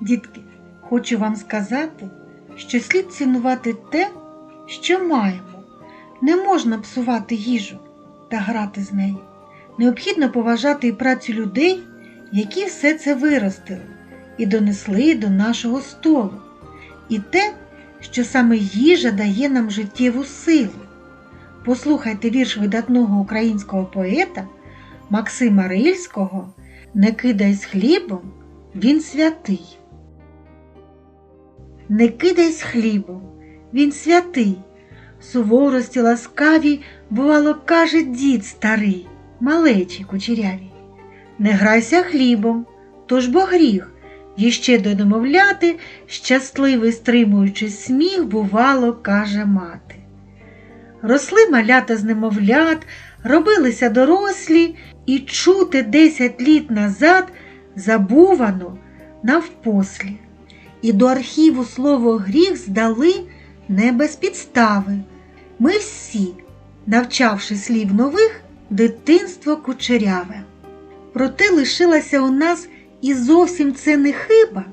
Дітки, хочу вам сказати, що слід цінувати те, що маємо. Не можна псувати їжу та грати з нею. Необхідно поважати і працю людей, які все це виростили і донесли до нашого столу, і те, що саме їжа дає нам життєву силу. Послухайте вірш видатного українського поета Максима Рильського Не кидай з хлібом, він святий. Не кидай з хлібом, він святий. Суворості ласкаві, бувало, каже дід старий, малечі кучеряві. Не грайся хлібом, тож бо гріх, Іще до немовляти, щасливий стримуючи сміх, бувало, каже мати. Росли малята з немовлят, робилися дорослі, і чути десять літ назад забувано навпослі. І до архіву слово гріх здали не без підстави. Ми всі, навчавши слів нових, дитинство кучеряве. Проте лишилася у нас і зовсім це не хиба,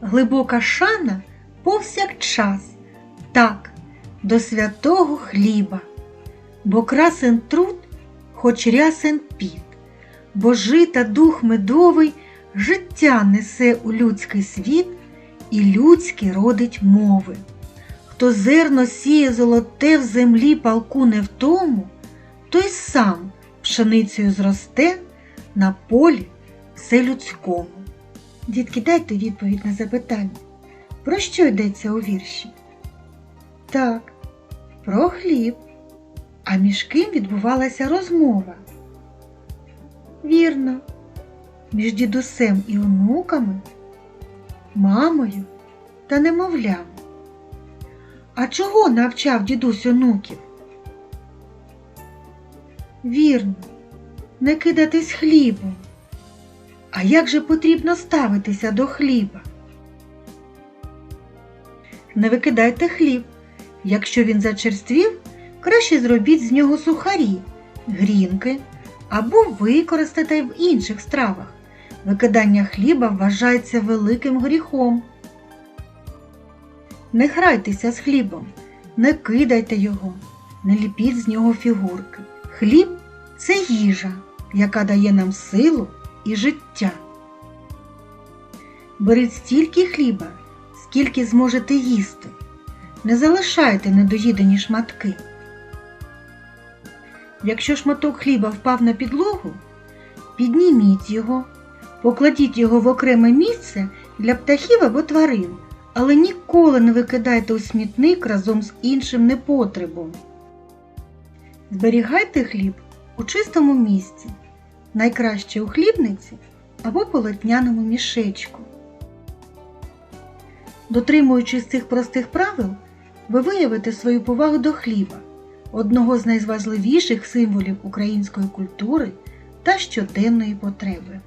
глибока шана повсякчас, так, до святого хліба, бо красен труд, хоч рясен піт, бо жита дух медовий життя несе у людський світ і людські родить мови. Хто зерно сіє золоте в землі палку не в тому, той сам пшеницею зросте на полі все людському. Дітки, дайте відповідь на запитання. Про що йдеться у вірші? Так, про хліб. А між ким відбувалася розмова? Вірно, між дідусем і онуками, мамою та немовлям. А чого навчав дідусь онуків? Вірно, не кидатись хлібом. А як же потрібно ставитися до хліба? Не викидайте хліб. Якщо він зачерствів, краще зробіть з нього сухарі, грінки або використайте в інших стравах. Викидання хліба вважається великим гріхом. Не грайтеся з хлібом, не кидайте його, не ліпіть з нього фігурки. Хліб це їжа, яка дає нам силу і життя. Беріть стільки хліба, скільки зможете їсти. Не залишайте недоїдені шматки. Якщо шматок хліба впав на підлогу, підніміть його, покладіть його в окреме місце для птахів або тварин, але ніколи не викидайте у смітник разом з іншим непотребом. Зберігайте хліб у чистому місці, найкраще у хлібниці або полотняному мішечку. Дотримуючись цих простих правил, ви виявите свою повагу до хліба, одного з найважливіших символів української культури та щоденної потреби.